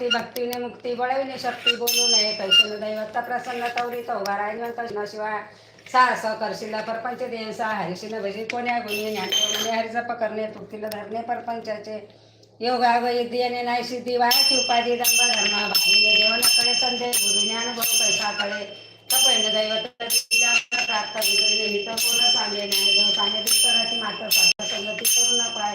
ती भक्तीने मुक्ती बळविणे शक्ती बोलू नये कैशन दैवत प्रसन्न तौरी तो वारायण सा स करशिला परपंच देवसा हरिशिन भजी. कोण्या गुणी ज्ञान हरिजप करणे तृप्तीला धरणे परपंचाचे योगा वैद्यने नाही सिद्धी वायाची उपाधी दंभ धर्म भाईने देवनाकडे संदेश गुरु ज्ञान भाऊ पैसाकडे कपैन दैवत प्राप्त विजयने हित पूर्ण सांगे ज्ञानदेव सांगे दुष्कराची मात्र साध्य संगती करू नका.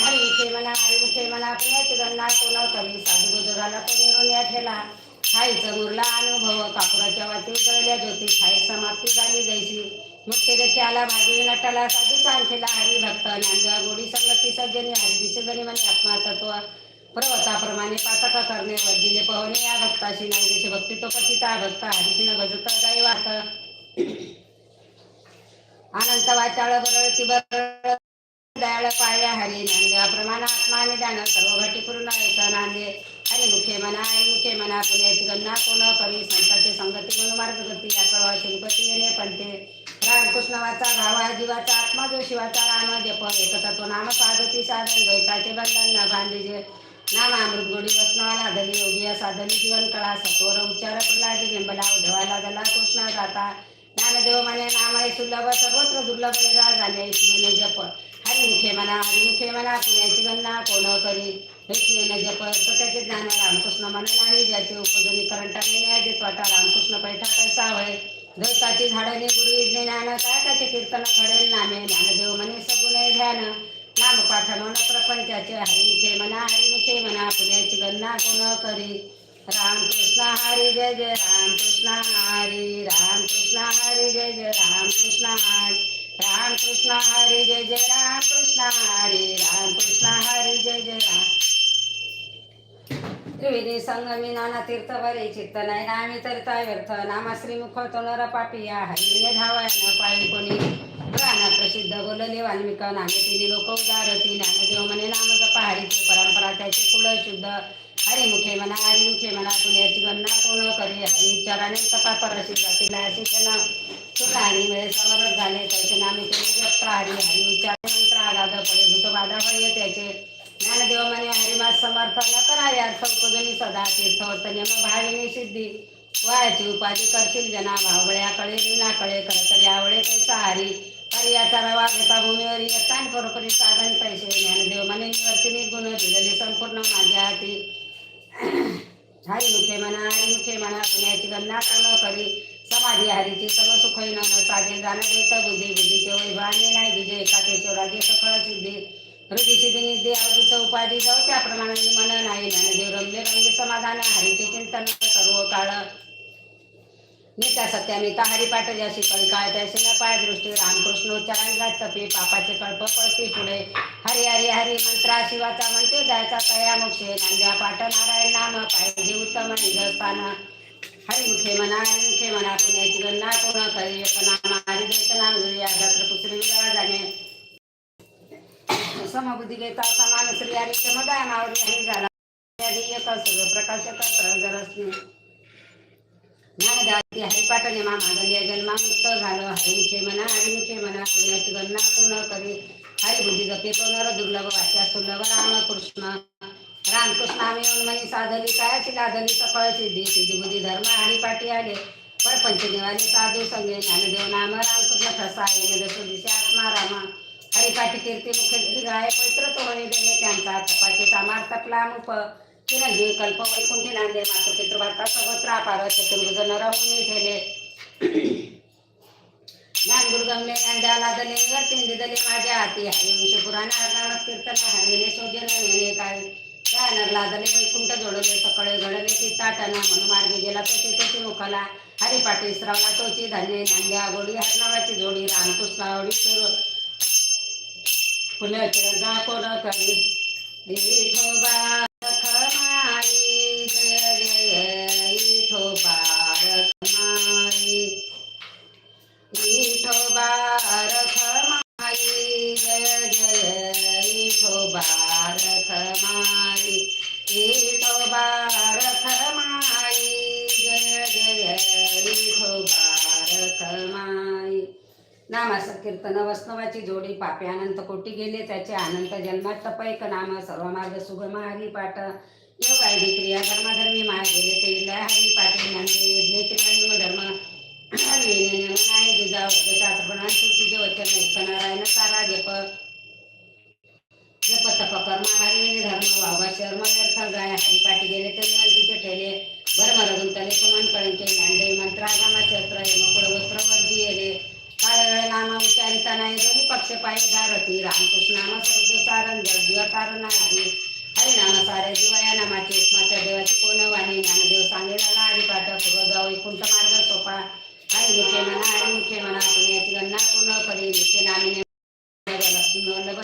हरी मुखे म्हणा हरी मुखे म्हणा पुण्याची गणना कोणा साधू बुजुर्गाला तो निरून या ठेला खाईचं मुरला अनुभव कापुराच्या वाती उजळल्या ज्योती खाई समाप्ती झाली जायची मुक्ती रेखे आला भाजी नटाला साधू चांखेला हरी भक्त ज्ञानदेवा गोडी संगती सज्जनी हरी दिशजनी म्हणे आत्मातत्व पर्वताप्रमाणे पातक करणे वदिले पवने या भक्ताशी नांदेशी भक्ती तो पतिता भक्त हरीशी न भजत दैवात अनंत वाचाळ बरळती बरळ काळ पाया हरी नांद्या प्रमाण आत्माने ध्यान सर्व घटी पूर्ण एक नांदे हरी मुखे मना हरी मुखे मना पुण्याची गणना कोण करी संतांची संगती म्हणून मार्ग गती या कळवा श्रीपती येणे पंते रामकृष्ण वाचा भावा जीवाचा आत्मा जो शिवाचा राम जप एकता तो नाम साधती साधन द्वैताचे बंधन न बांधीजे नाम अमृत गोडी वसनाला धली योगी साधनी जीवन कळा सत्वर उच्चार प्रल्हादी बिंबला उधवाला गला कृष्णा जाता ज्ञानदेव म्हणे नाम आहे सुलभ सर्वत्र दुर्लभ झाले शिवने जप. मुखे म्हणा हरिमुखे म्हणा पुण्याची गणना कोण करी हेच जप स्वतःचे ज्ञान रामकृष्ण म्हणा नाही ज्याचे उपजनी करंट न्याय देत वाटा रामकृष्ण पैठा कैसा वय द्वैताची झाडणे गुरु ज्ञान काय त्याचे कीर्तन घडेल नामे ज्ञानदेव म्हणे सगुणे ध्यान नाम पाठ मन प्रपंचाचे हरिमुखे म्हणा हरिमुखे म्हणा पुण्याची गणना कोण करी रामकृष्ण हरी जय जय राम कृष्ण हरी राम कृष्ण हरी जय जय राम कृष्ण हरी. राम कृष्ण हरी जय जय राम रामकृष्ण हरी रामकृष्ण हरी जय जय राम. त्रिविधी संगमी नाना तीर्थ बरे चित्त नाही नामी तरिता व्यर्थ. नामा श्रीमुख तो नर पापिया हरिने धावाय न पायी कोणी. प्राण प्रसिद्ध बोलले वाल्मिक नामे तिने लोक उदारती. ज्ञानदेव म्हणे नाम जपा परंपरा त्याचे कुळ शुद्ध. हरिमुखे म्हणा हरिमुखे म्हणा पुण्याची गणना कोण करी? हरी विचाराने तपा परसिद्ध तिला शिक्षण आणि वेळ समरच झाले त्याचे नामे केले जप्त हरी हरी विचार मंत्र आगाध पडे भूत बाधा भय त्याचे ज्ञानदेव म्हणे हरिमास समर्थ न करा या उपजनी सदा तीर्थवत नियम भाविनी सिद्धी वायाची उपाधी करशील जना भावळ्याकडे ऋणाकडे करतरी यावळे कैसा हरी पर्याचा रवा घेता भूमीवर येतान करोपरी साधन पैसे ज्ञानदेव म्हणे निवर्ती गुण दिलेली संपूर्ण माझ्या हाती हरिमुखे म्हणा हरिमुखे म्हणा पुण्याची गणना न करी. समाधी हरीची सर्व सुख न साधे जाणं देत बुद्धी बुद्धीचे वैभाने नाही दिजे एकातेश्वर राजे सफळ सिद्धी हृदय सिद्धी निधी अवधीचं उपाधी जाऊ त्याप्रमाणे मन नाही ज्ञानदेव रमले रमले समाधान हरीचे चिंतन सर्व काळ. नित्या सत्यामिता हरिपाठ ज्याशी कळकाळ त्याशी न पाय दृष्टी रामकृष्ण उच्चारण तपे पापाचे कल्प पळती पुढे. हरी हरी हरी मंत्रा शिवाचा म्हणते जायचा तया मोक्षे नांद्या पाठ नारायण नाम पाहिजे उत्तम निधस्थान. हरिमुखे म्हणा हरिमुखे म्हणा पुण्याची गणना कोण करी एक नाम हरिदेश नाम घरी आगात्र पुसरी विराळ जाणे समबुद्धी घेता समान श्री हरी चमदाय मावरी हरी झाला आधी एक सगळं ज्ञानदाती हरिपाठने मामा गलिया जन्मामुक्त झालं हरिमुखे म्हणा हरिमुखे म्हणा पुण्याची गणना पूर्ण करी हरिबुद्धी जपे तो नर दुर्लभ वाच्या सुलभ राम रामकृष्ण रामकृष्ण आम्ही येऊन साधली कायाची लादली सफळ सिद्धी सिद्धी बुद्धी धर्म आणि पाठी आले. परपंच निवाले साधू संगे ज्ञानदेव नाम रामकृष्ण ठसा येणे जसो आत्मा रामा. हरिपाठी कीर्ती मुख्य गाय पवित्र तो देणे त्यांचा तपाचे सामार तपला मुप. चिरंजीव कल्प वैकुंठी नांदे मातृ पितृभाता सर्वत्र अपार चतुर्भुज नरहुनी ठेले ज्ञान गुरुगमले ज्ञान लादले निवर्तीन दिदले माझ्या हाती हरिवंश पुराण अर्णावत कीर्तन हरविले शोधन नेले काय त्या नरलादले वैकुंठ जोडले सकळे घडले ती ताटना मनुमार्गे गेला. तो तेथे मुखाला पाटी श्रावला तोची धान्य नांद्या गोडी हरणावाची जोडी रामकृष्णावडी सुरू सुरू फुलाची कोण करी नामास वैष्णवाची जोडी पापे अनंत कोटी गेले त्याचे अनंत जन्मात तपैक नाम सर्व मार्ग सुगम हरी योग आहे क्रिया धर्माधर्मी माय गेले ते लय हरी पाटील नांदे यज्ञ क्रिया धर्म. हरी दुजा वैद्य पण तुझे वचन सारा जप. जप तप धर्म वावा शर्म व्यर्थ गाय पाठी गेले ते ठेले बरम रघुंतले कळंके नांदे मंत्रागामा छत्र यमकुळ वस्त्र येले. काळ नाम उच्चारिता नाही दोन्ही पक्ष पाय धारती. रामकृष्ण नाम सर्व सारण जग जीवा कारण हरी हरी सारे सारे जीवया नामाची उष्माच्या देवाची कोण वाणी? ज्ञानदेव सांगेला हरिपाठ पूर्व जाऊ वैकुंठ मार्ग सोपा. हरी मुखे म्हणा हरी मुखे म्हणा पुण्याची गणना कोण करी नित्य नामिने लक्ष्मी वल्लभ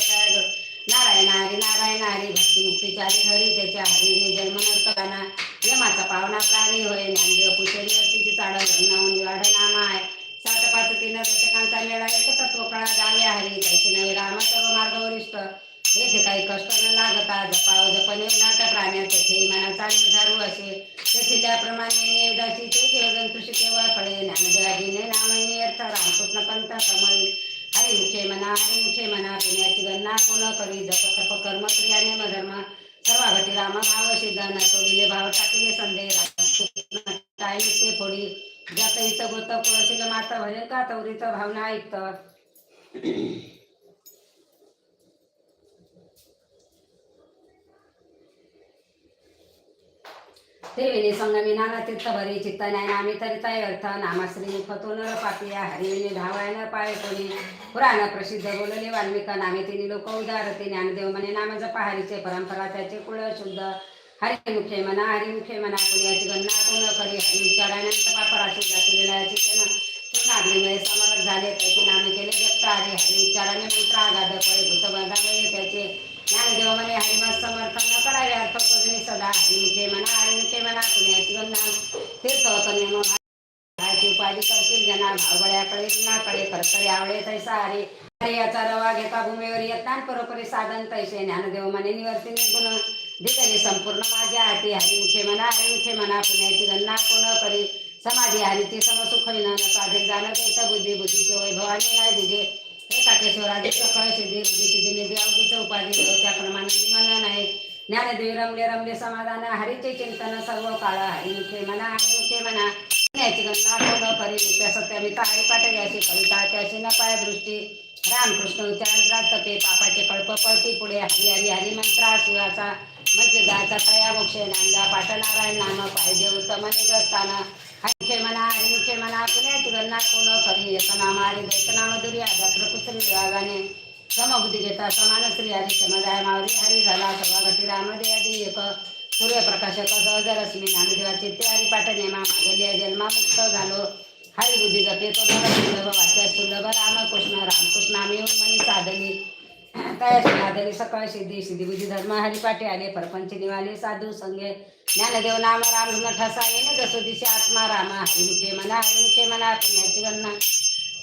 नारायण हरी नारायण हरी भक्ती मुक्तीच्या हरी हरी त्याच्या हरीने जन्म नसताना यमाचा पावना प्राणी होय ज्ञानदेव पुशेरी वरतीची चाड लग्नाहून वाढ नामा आहे. सात पाच दशकांचा मेळा एकत्र तत्व कळा डाव्या हरी त्याची नवे राम सर्व मार्ग वरिष्ठ येथे काही कष्ट न लागता जपाव जपने नाट प्राण्यात तेथे मनाचा निर्धारू असे तेथे त्याप्रमाणे निवेदाची ते जीवजंतुशी केवळ फळे ज्ञानदेवाजीने नामनी अर्थ रामकृष्ण पंथ समळी. हरिमुखे म्हणा हरिमुखे म्हणा पुण्याची गणना कोण करी? जप तप कर्म क्रियाने धर्म. सर्व घटी राम भाव सिद्ध न सोडिले भाव टाकले संदेह. राम ते फोडी. जाता इथं गोत कुळशील माता भजन का तवरीत भावना ऐकत? विने संगमी नाना तीर्थ भरी चित्त न्याय नामी तरिताय अर्थ नामाश्री मुखतो नर पापिया हरिविने धावाय न पाय कोणी. पुराण प्रसिद्ध बोलले वाल्मिक नामे तिने लोक उदारते ज्ञानदेव म्हणे नाम जपा हरीचे परंपरा त्याचे कुळ शुद्ध. हरिमुखे म्हणा हरिमुखे म्हणा पुण्या गणना कोण करी विचारानंत उच्चारानंत पापराशी जाती विलयाची त्यानं पूर्णाग्निमय समरथ झाले त्याचे नामे केले जप्त हरी हरी उच्चाराने मंत्र आगाध पळे भूत त्याचे. ज्ञानदेव म्हणे हरिमत समर्थन न करावे अर्थ पदनी सदा हरिमुखे म्हणा हरिमुखे म्हणा पुण्याची गणना तीर्थवतने नेम भावाची उपाधी करतील जना भावबळ्याकडे नाकडे करकरे आवडे तैसा हरे हरियाचा रवा घेता भूमीवर येतान परोपरी साधन तैसे. ज्ञानदेव म्हणे निवर्ती निर्गुण. दिगले संपूर्ण माझ्या हाती हरिमुखे म्हणा हरिमुखे म्हणा पुण्याची गणना कोण करी समाधी हरीची समसुख विना साधे जाणं त्याचा बुद्धी बुद्धीचे वैभवाने नाही दिजे हे काकेश्वराचे सकळ सिद्धी बुद्धी सिद्धी निधी अवधीचं उपाधी त्याप्रमाणे निमन नाही. ज्ञानदेवी रमले रमले समाधान हरीचे चिंतन सर्व काळ हरिमुखे म्हणा हरिमुखे म्हणा पुण्याची गणना कोण करी नित्य सत्यमिता हरिपाठ याची कविता त्याची न पाय दृष्टी. रामकृष्ण उच्चारांतरात तपे पापाचे कळप पळती पुढे. हरी हरी हरी मंत्रा शिवाचा मंत्रदाचा तया मोक्ष नांदा पाठनारायण नाम पाहिजे उत्तम निग्रस्तान हरिखे म्हणा हरिमुखे म्हणा पुण्या गणना कोण करी एक नाम हरी दैत नाम दुर्या जात्र कुसरी विभागाने. समबुद्धी घेता समान श्री हरी समजाय मावरी हरी झाला सभा घटी रामदे आदी एक. सूर्यप्रकाशक सहज रश्मी नामदेवाचे ते हरिपाठ मा मागल्या जन्मामुक्त झालो. हरिबुद्धी जपे तो सुलभ वाच्या सुलभ रामकृष्ण रामकृष्ण आम्ही मनी साधली तयाशी साधली सकाळ सिद्धी सिद्धी बुद्धी धर्म हरी हरिपाठी आले परपंच निवाले साधू संगे ज्ञानदेव नाम राम न ठसा येणे जसो दिशे आत्मा राम हरिमुखे म्हणा हरिमुखे मना पुण्याची गणना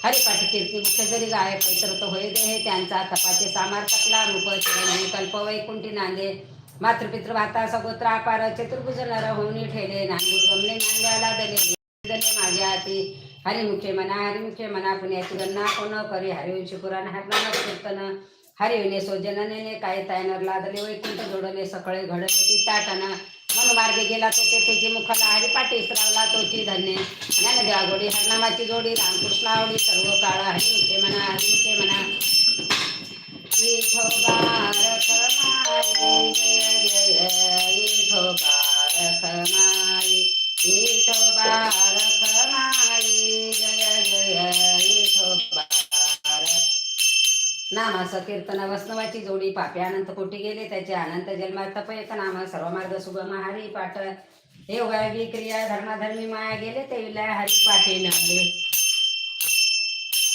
हरिपाठी कीर्ती मुख्य जरी गाय पैत्र तो होय दे हे त्यांचा तपाचे सामार तपला रूप चिरंजी कल्प वैकुंठी नांदे. मातृपित्र भाता सगोत्र अपार चतुर्भुज नर होऊनी ठेले नांदूर गमले नांद्याला दले दले माझ्या हाती. हरिमुखे मना हरिमुखे मना पुण्याची गणना कोण करी हरिवंशी पुराण हरनाम कीर्तन. हरिविने सोजनने काय तायनर लादले वैकुंठ जोडले सकळे घडले ती म्हणून मार्गे गेला तो तेथे मुखाला हरिपाठी स्त्रावला तोची धन्य. ज्ञानदेवा गोडी हरनामाची जोडी रामकृष्ण आवडी सर्व काळ. हरिमुखे म्हणा हरिमुखे म्हणा. विठोबा रखमाई जय जय विठोबा रखमाई विठोबा रखमाई जय जय. नामास कीर्तन वैष्णवाची जोडी पापे अनंत कोटी गेले त्याचे अनंत जन्मात तप एक नाम सर्व मार्ग सुगम हरी पाठ हे वैवी क्रिया धर्माधर्मी माया गेले ते विलय हरी पाठी नवले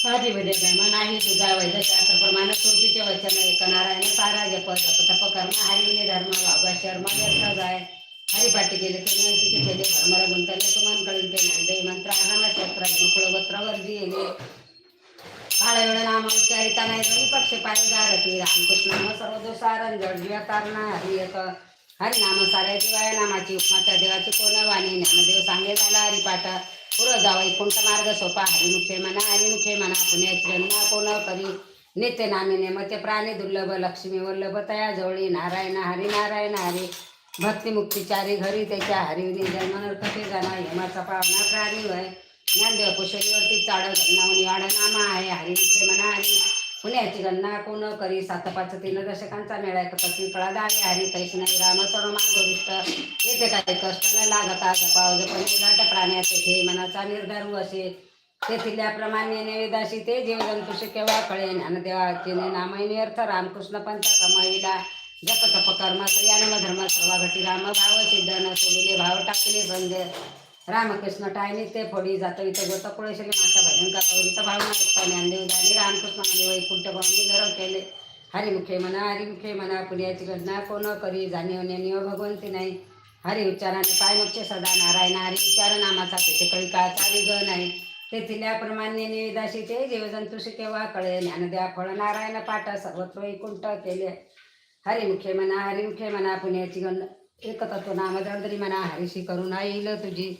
हरी विजय धर्म नाही तुझा वैद्यशास्त्र प्रमाण सुरतीचे वचन एक नारायण सारा जप जप तप कर्म हरिने धर्म वागा शर्म व्यर्थ जाय. हरी पाठी गेले ते विनंतीचे केले भरमर गुंतले सुमन कळील ते नांदे मंत्र आनामा चक्र मुकुळ वत्र गोत्रवर्जी येले काळे नाम उच्चारिता नाही दोन्ही पक्ष पाय जारती रामकृष्ण नाम सर्व सारण जडजीवा कारण हरी एक हरी नाम साऱ्या जीवाय नामाची उपमा. देवाची कोण वाणी? ज्ञानदेव सांगे झाला हरिपाठ. पुरं जावा कुंट मार्ग सोपा? हरिमुखे म्हणा हरिमुखे म्हणा. पुण्याची गणना कोण करी? नित्य नामी नेमते प्राणी दुर्लभ. लक्ष्मी वल्लभ तया जवळी. नारायण हरी नारायण हरी. भक्तिमुक्तीचारी घरी त्याच्या हरिवरी जन्मनर कसे जाणार. हेमाचा पावना प्राणी वय ज्ञानदेव कुशलीवरती चाड गन्नावणी वाड नामा आहे हरिचे मना हरी पुण्याची गणना कोण करी सात पाच तीन दशकांचा मेळा कपती कळा दावे हरी कैस राम सर्व मार्गविष्ट. येथे काही कष्ट न लागता जपाव जपण उदाट प्राण्याचे हे मनाचा निर्धारू असे. तेथील्याप्रमाणे निवेदाशी ते जीवजंतुषी केव्हा कळे ज्ञानदेवाचे नामयनी अर्थ रामकृष्ण पंथ कमविला जप तप कर्म क्रियानम धर्म सर्व घटी राम भाव सिद्ध न सोडिले भाव टाकले संजय रामकृष्ण टायनी ते फोडी जातो. इथं गोत माता भजन का इथं भाव ऐकता ज्ञानदेव झाले रामकृष्ण आणि वैकुंठ भावनी घर केले. हरिमुखे म्हणा हरिमुखे म्हणा पुण्याची घटना कोण करी जाणीवने निव भगवंती नाही. हरि उच्चाराने पाय मुख्य सदा नारायण. हरि उच्चार नामाचा तेथे चाली ग नाही तेथील्याप्रमाणे निवेदाशी ते जीवजंतुषी केव्हा कळे ज्ञानद्या फळ नारायण पाठ सर्वत्र वैकुंठ केले. हरिमुखे म्हणा हरिमुखे म्हणा पुण्याची गण एकतत्व नाम जळदरी म्हणा. हरिशी करून येईल तुझी.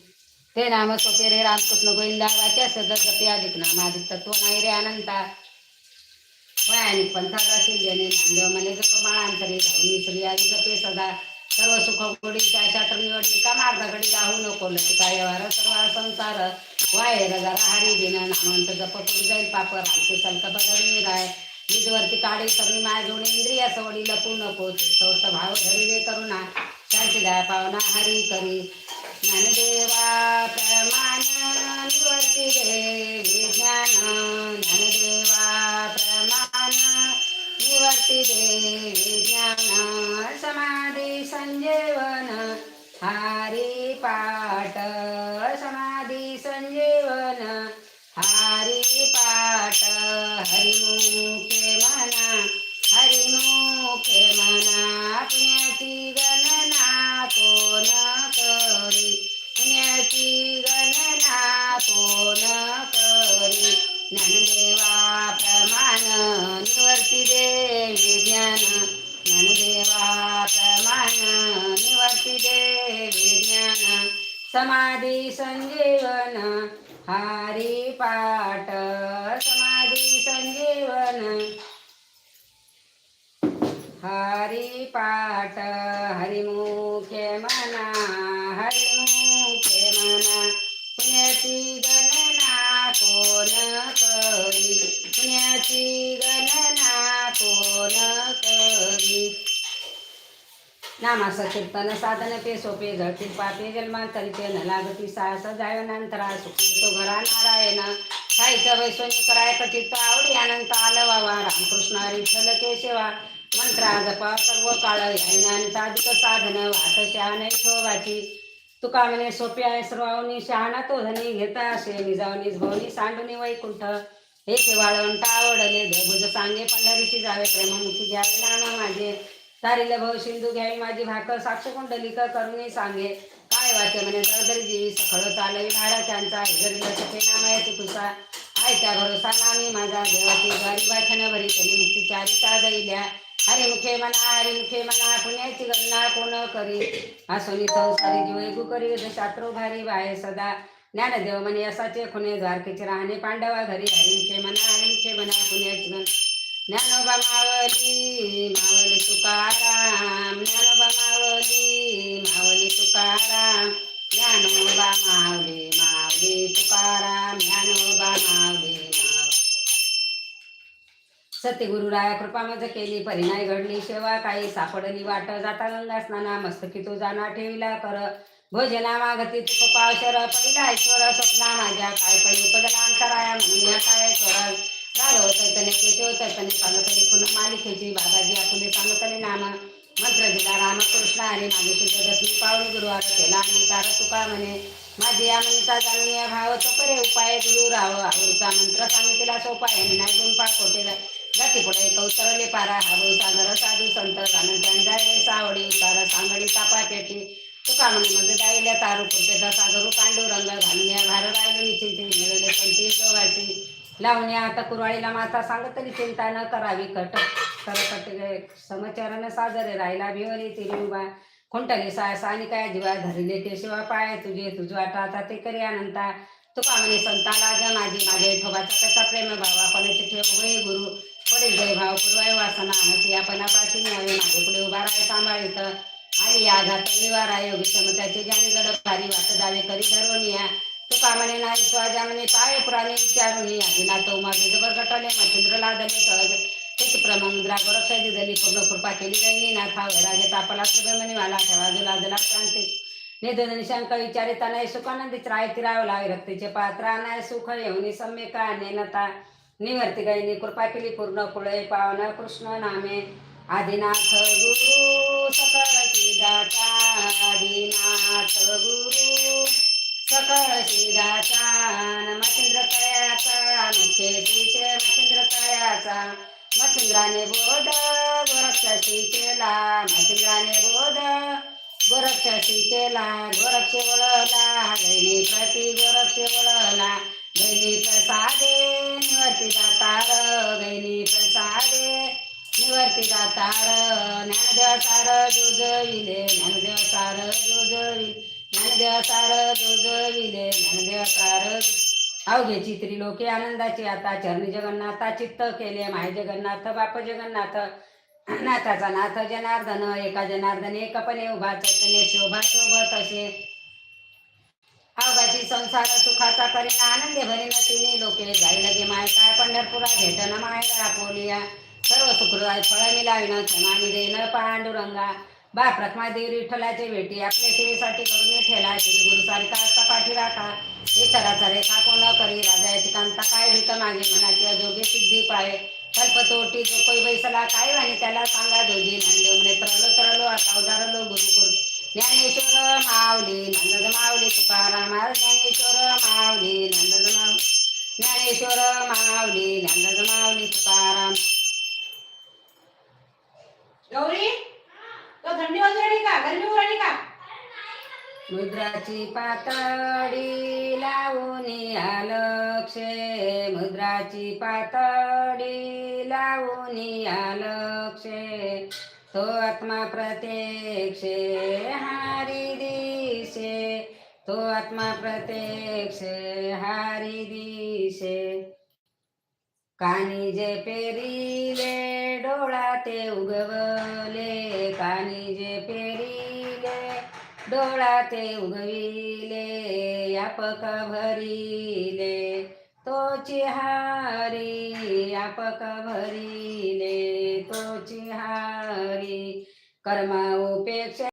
ते नाम सोपे रे रामकृष्ण गोविंदा वाच्या सद जपे अधिक नाम. अधिक तत्व नाही रे अनंता. वयानिक पंथागाशी जने नामदेव मने जप माळांतरी धवनी श्री आदी जपे सदा. सर्व सुख गोडीच्या शास्त्र निवडी का मार्गाकडे राहू नको लटिका व्यवहार सर्व संसार. वाय जरा हरी दिन नामांत जप पुढे जाईल पाप रामते सल्क बदलून राय निजवरती काळी सर्वी माय जोड इंद्रिय सवडी लपू नको. सौत भाव धरी रे करुणा. शांती दया पावना हरी करी. ज्ञानदेवा प्रमाण निवर्ती रे विज्ञान ज्ञानदेवा प्रमाण निवर्ती रे विज्ञान समाधी संजीवन हारी पाठ समाधी संजीवन हारी पाठ हरिमुखे मना हरिमुखे समाधी संजीवन हारी पाठ समाधी संजीवन हरी पाठ हरिमुखे मना हरिमुखे मना। पुण्याची गणना कोण करी? पुण्याची गणना कोण करी? नामास कीर्तन साधन ते सोपे झळतील पापे जन्मांतरीचे न लागती साहस जायनांतरा सुखी तो घरा नारायण. खायचं वैश्वनी कराय कथित आवडी अनंत आलं वावा रामकृष्ण हरी छल केशवा मंत्रा जपा सर्व काळ यायनांत साधन. वाट शहाणे शोभाची. तुका म्हणे सोपे आहे सर्वावनी शहाणा तो धनी घेता असे निजावनी भवनी सांडुनी वैकुंठ. हे वाळवंट आवडले. देभुज सांगे पंढरीशी जावे. प्रेममुखी घ्यावे नाम माझे तारील भव सिंधू घ्यावी माझी भाकर साक्ष कुंडलिक करुणी सांगे. काय वाचे म्हणे जळदरी जीवी सखळ चालवी महाराजांचा हेजरीला सखे नाम आहे तुकुसा आयत्या भरोसा नामी माझा देवाची गारी बाठण भरी त्याने मुक्ती चारी साधईल्या हरिमुखे म्हणा हरिमुखे म्हणा पुण्याची गणना कोण करी? आसोनी संसारी जीव करी शात्रो भारी वाहे सदा. ज्ञानदेव म्हणे असाचे खुणे द्वारकेचे राहणे पांडवा घरी हरिमुखे म्हणा हरिमुखे म्हणा पुण्याची गणना. ज्ञानोबा मावली मावली तुकाराम ज्ञानोबा मावली मावली तुकाराम ज्ञानोबा मावली मावली. तुकाराम ज्ञानोबा मावली मावली सत्यगुरुराया कृपा मज केली परिणाय घडली शेवा काही सापडली वाट जाता गंगा स्नाना मस्तकी तो जाना ठेविला कर. भोजना मागती तुक पावशर पडिला ऐश्वर स्वप्ना माझ्या काय पडी उपदला अंतराया म्हणून काय चोर गाढव चैतन्य केशव चैतन्य सांगतले पुन्हा मालिकेची बाबाजी आपुले सांगतले नाम मंत्र दिला रामकृष्ण आणि मागे तुझ्या दसमी पावली गुरुवार केला आणि तार तुका म्हणे. माझी या म्हणता जाणून या भाव तो करे उपाय गुरु राव आवडीचा मंत्र सांगितला सोपा आणि नाही दोन पाय कोटे जाती पुढे कौतरले पारा हावू सागर साधू संत घालून त्यांच्या सावडी उतार सांगडी तापा पेटी. तुका म्हणे म्हणजे दाईल्या तारू कुर्तेचा सागरू पांडुरंग घालून या भार राहिलो निश्चिंती मिळवले पंती शोभाची लावण्या आता कुरवाळीला माता सांगतली चिंता न करावी कट. करकट समाचारानं साजरे राहिला भिवली तिरी उभा खुंटली सायसा आणि काय जीवा धरले ते शिवा पाय तुझे तुझ वाटा आता ते करी अनंता. तुका म्हणे संताला जा माझी माझे ठोबाचा कसा प्रेम भावा कोणाचे ठेव होय गुरु. पडेल जय भाव पुरवाय वासना नसी आपण पाशी न्यावे माझे पुढे उभा राहाय सांभाळीत आणि या घात निवारा योगी क्षमताचे ज्ञान गड भारी वाट जावे करी धरोनिया तुका म्हणे नाही स्वाजा म्हणे पाय पुराणे विचारुनी आदिना तो माझे जबर गटाले मच्छिंद्र लादले सहज तेच प्रमंद्रा गोरक्षा दिली पूर्ण कृपा केली गैनी ना खावे राजे तापला श्री म्हणे मला ठेवा जुला जला शांती निधन निशंक विचारिता नाही सुखानंदी त्राय तिराव लावे रक्तीचे पात्रा नाही सुख येऊनी सम्यका नेनता निवर्ती गैनी कृपा केली पूर्ण पुळे पावन कृष्ण नामे. आदिनाथ गुरु सकळ सिद्धाचा आदिनाथ गुरु सकळ सिद्धाचा मच्छिंद्र तयाचा मुख्य श्रीचे तयाचा मच्छिंद्राने बोध गोरक्षशी केला. मच्छिंद्राने बोध गोरक्षशी केला. गोरक्ष वळला गैनी प्रति गोरक्ष वळला. गैनी प्रसादे निवर्ती दातार. गैनी प्रसादे निवर्ती दातार. ज्ञानदेव सार जोजविले ज्ञानदेव सार जोजविले. ज्ञानदेव सार जोजविले ज्ञानदेव अवघे अवघेची लोके आनंदाची आता. चरणी जगन्नाथा चित्त केले माय जगन्नाथ बाप जगन्नाथ. नाथाचा नाथ जनार्दन एका जनार्दन एकपणे उभा चैतन्य शोभा शोभत असे. अवघाची संसार सुखाचा करीन आनंदे भरीन तिने लोके. जाई लगे माय काय पंढरपुरा भेटन माय पोलिया सर्व सुखृदाय फळ मिलाविन क्षमामी देण पांडुरंगा. बा प्रथमा देवी विठ्ठलाचे भेटी. आपल्या सेवेसाठी करून ठेला श्री गुरु सारिका असता पाठी राखा इतराचा रेखा कोण करी? राजा कांता काय भीत मागे? मनाची अजोगे सिद्धी पाय कल्पतोटी जो कोई बैसला काय आणि त्याला सांगा जोगी नंदेव म्हणे तरलो तरलो आता उदारलो गुरुकुल. ज्ञानेश्वर मावली नंदद मावली तुकाराम ज्ञानेश्वर मावली नंदद माऊली ज्ञानेश्वर मावली नंदद मावली तुकाराम. गौरी? थंडी वाजून राहिली का? गरमी होऊन का? मुद्राची पातळी लावून आलक्षे मुद्राची पातळी लावून आलक्षे तो आत्मा प्रत्यक्षे हारी दिशे. तो आत्मा प्रत्यक्षे हारी दिशे. कानी जे पेरिले डोळा ते उगवले कानी जे पेरिले डोळा ते उगविले यापक भरिले. तोची हारी यापक भरिले. तोची हारी कर्म उपेक्षा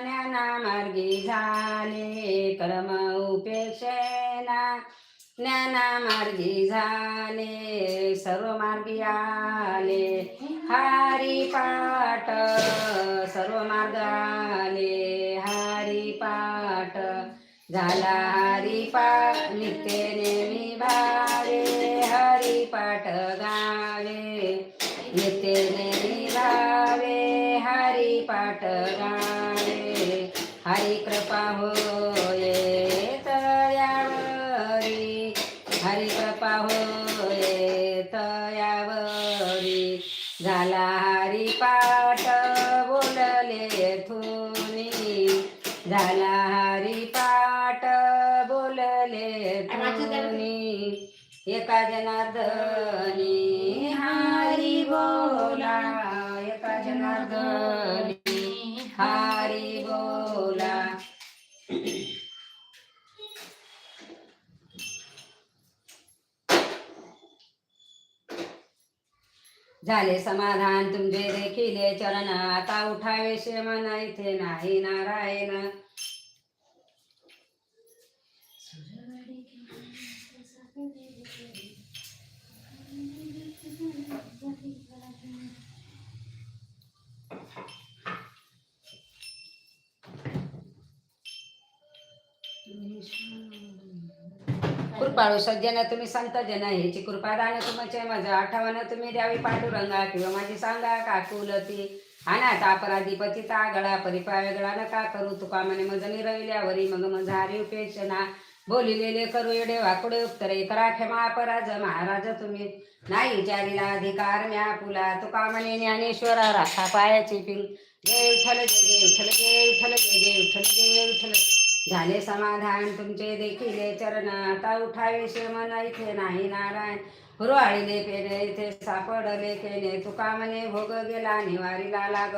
ज्ञाना मार्गी झाले. कर्म उपेक्षा ज्ञानामार्गी झाले सर्व मार्गी आले. हरी पाठ सर्व मार्ग आले. हारी पाठ झाला हारी पाठ नित्य नेमी भा झाले समाधान तुमचे देखील चरण आता उठावे शे मन इथे नाही नारायण. कृपाळू सज्जन तुम्ही संत जन ह्याची कृपा दान तुमचे मज आठवण तुम्ही द्यावी पांडुरंगा किंवा माझी सांगा काकुलती अनाथ अपराधी पतिता गळा परिपाय गळा नका करू. तुका मने मज निरविल्यावरी मग मझारी हारी उपेक्षणा बोलिलेले करू एडे वाकुडे उत्तरे. करा क्षमा अपराज महाराज तुम्ही. नाही विचारिला अधिकार म्या पुला तुका मने ज्ञानेश्वरा राखा पायाची पिंग. जय उठल जय जय उठल जय उठल जय जय उठल जय विठ्ठल झाले समाधान तुमचे देखील चरण आता उठावे मन. इथे नाही नारायण हुरवाळीले पेने इथे सापडले केने तुका म्हणे भोग गेला निवारीला लाग.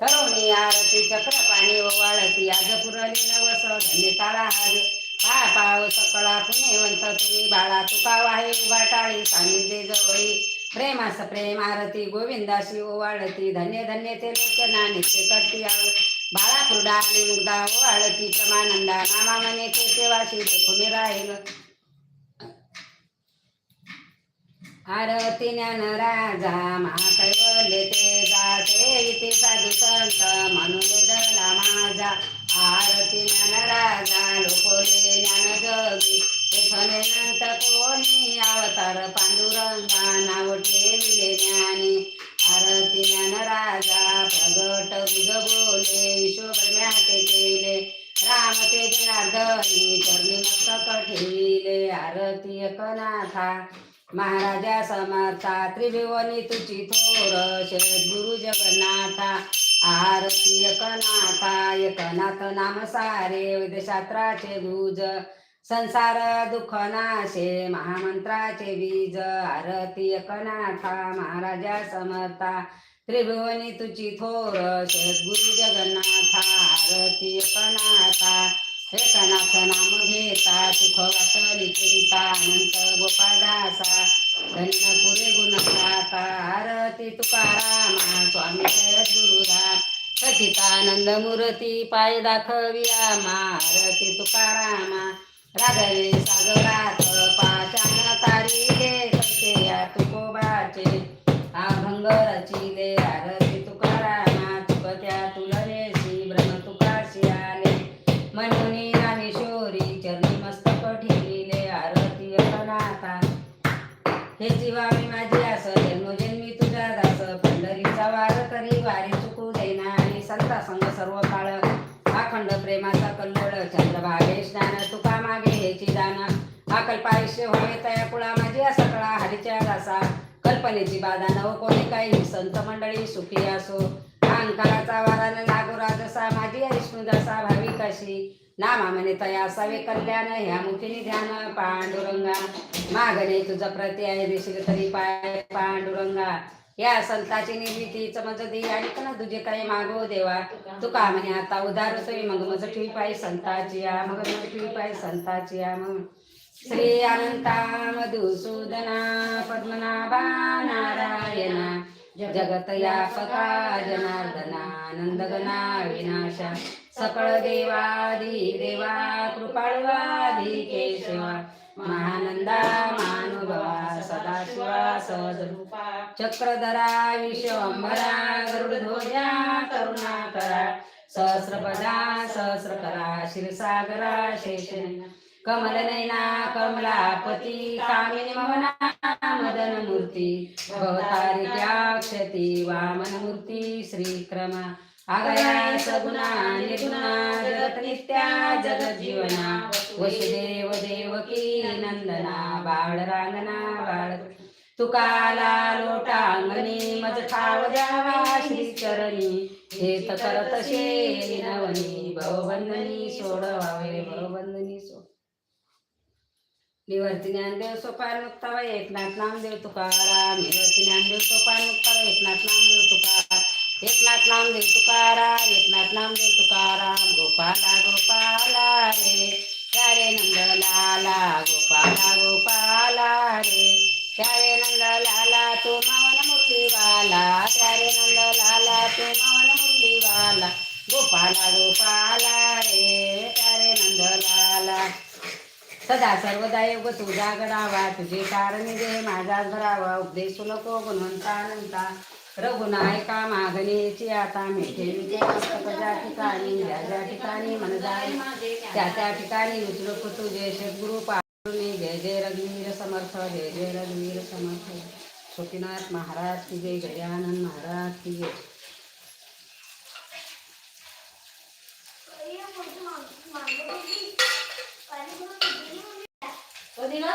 तरुणी आरती चक्र पाणी ओवाळती आज पुरली नवस धन्य ताळा हारी पा पाव सकळा पुणेवंत तुम्ही बाळा. तुका वाहे उभा टाळी सानिध्य जवळी. प्रेमास प्रेम आरती गोविंदाशी ओवाळती धन्य धन्य ते लोचना नित्य करती आव बाळा क्रुडा आणि मुग्धा ओवाळती प्रमानंदा नामा मने ते सेवाशी देखून राहील. आरती ज्ञान राजा महाकैवल्य ते जाते इथे साधू संत म्हणून माझा. आरती ज्ञान राजा लोकोले ज्ञान जगी एखने नंत कोणी अवतार पांडुरंगा नाव ठेविले ज्ञानी. आरती ज्ञान राजा प्रगट बुज बोले विश्वब्रह्म्याते केले. राम ते जनार्दनी चरणी मस्तक ठेविले आरती एकनाथा महाराजा समर्था त्रिभुवनी तुची थोर गुरु जगन्नाथा. आरती एकनाथा एकनाथ नाम सारे वेदशास्त्राचे गुज संसार दुःख नाशे महामंत्राचे बीज आरती एकनाथा महाराजा समर्था त्रिभुवनी तुची थोर गुरु जगन्नाथा आरती एकनाथा एकनाथ नाम घेता सुख वाटली करिता अनंत गोपादासा धन्य पुरे गुण गाता आरती तुकारामा स्वामी गुरुराम कथितानंद मूर्ती पाय दाखविया आरती तुकारामा राघवे सागरात पाषाण तारी दे कसे या तुकोबाचे अभंग रचिले आरती तुकारामा तुकत्या तुलरेशी ब्रह्म तुकाशी आले. मनोनी रामेश्वरी चरणी मस्तक ठेविले आरती अनाथा हे जीवा मी माझी आस जन्मोजन्मी तुझ्या दास. पंढरीचा वार करी वारी चुकू देना आणि संता संग सर्व काळ अखंड प्रेमाचा कल्लोळ चंद्रभागे स्नान तुका मागे हेची दान अकल्पायुष्य होय तया कुळा माझी सकळा हरीच्या रासा. कल्पनेची बाधा नव कोणी काही संत मंडळी सुखी असो. अंकाराचा वारान न लागो राजसा माझी विष्णुदासा भावी कशी. नामा म्हणे तया असावे कल्याण ह्या मुखीने ध्यान पांडुरंगा. मागणे तुझा प्रति आहे दिसले तरी पाय पांडुरंगा. या संताची निर्मिती चमजदी आणि पण तुझे काही मागो देवा? तुका म्हणे आता उधार सोयी मग मज ठेवी पाय संताची या मग मज ठेवी पाय संताची या मग. श्री अनंता मधुसूदना पद्मनाभा नारायणा जगत यापका जनार्दना नंदगना विनाशा सकळ देवादी देवा कृपाळवादी केशवा महानंदा महानुभवा सदाशिवा सहजरूपा। चक्रधरा विश्वंभरा गरुडध्वजा करुणाकरा। सहस्रपदा सहस्रकरा क्षीरसागरा शेषन। कमलनयना कमलापती कामिनी मवना मदन मूर्ती भवतारिक्याक्षती वामन मूर्ती श्रीक्रमा। अगया सगुणा निर्गुणा जगत नित्या जगत जीवना. वसुदेव देवकी नंदना बाळ रांगना बाळ तुकाला लोटांगणी मज ठाव द्यावा श्री चरणी हेत करत शे नवनी भवबंधनी सोडवावे भवबंधनी सोड. निवर्ती ज्ञानदेव सोपान मुक्तावा एकनाथ नामदेव तुकाराम. निवर्ती ज्ञानदेव सोपान मुक्तावा एकनाथ नामदेव तुकाराम. एकनाथ नामदेव तुकाराम एकनाथ नामदेव तुकाराम गोपाला गोपाला रे. प्यारे नंद लाला गोपाला गोपाला रे. प्यारे नंद लाला तू मावन मुरलीवाला. प्यारे नंद लाला तू मावन मुरलीवाला. गोपाला गोपाला रे प्यारे नंद लाला सदा सर्वदा योग तुझा गडावा तुझे कारण दे माझा धरावा. उपदेशू नको गुणवंता अनंता रघुनायका मागणीची आता मिठे विजय मस्तक ज्या ठिकाणी ज्या ज्या ठिकाणी मन जाई त्या त्या ठिकाणी उचलूक तुझे सद्गुरु पारुणी जय जय रघुवीर समर्थ जय जय रघुवीर समर्थ. गोपीनाथ महाराज की जय गजानन महाराज की जय. कधी ना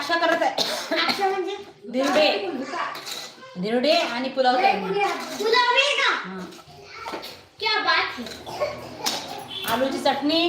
अक्षा करत आहे. म्हणजे? दिरडे. म्हणजे धिरडे आणि पुलाव पुलाव. का? क्या बात आलूची चटणी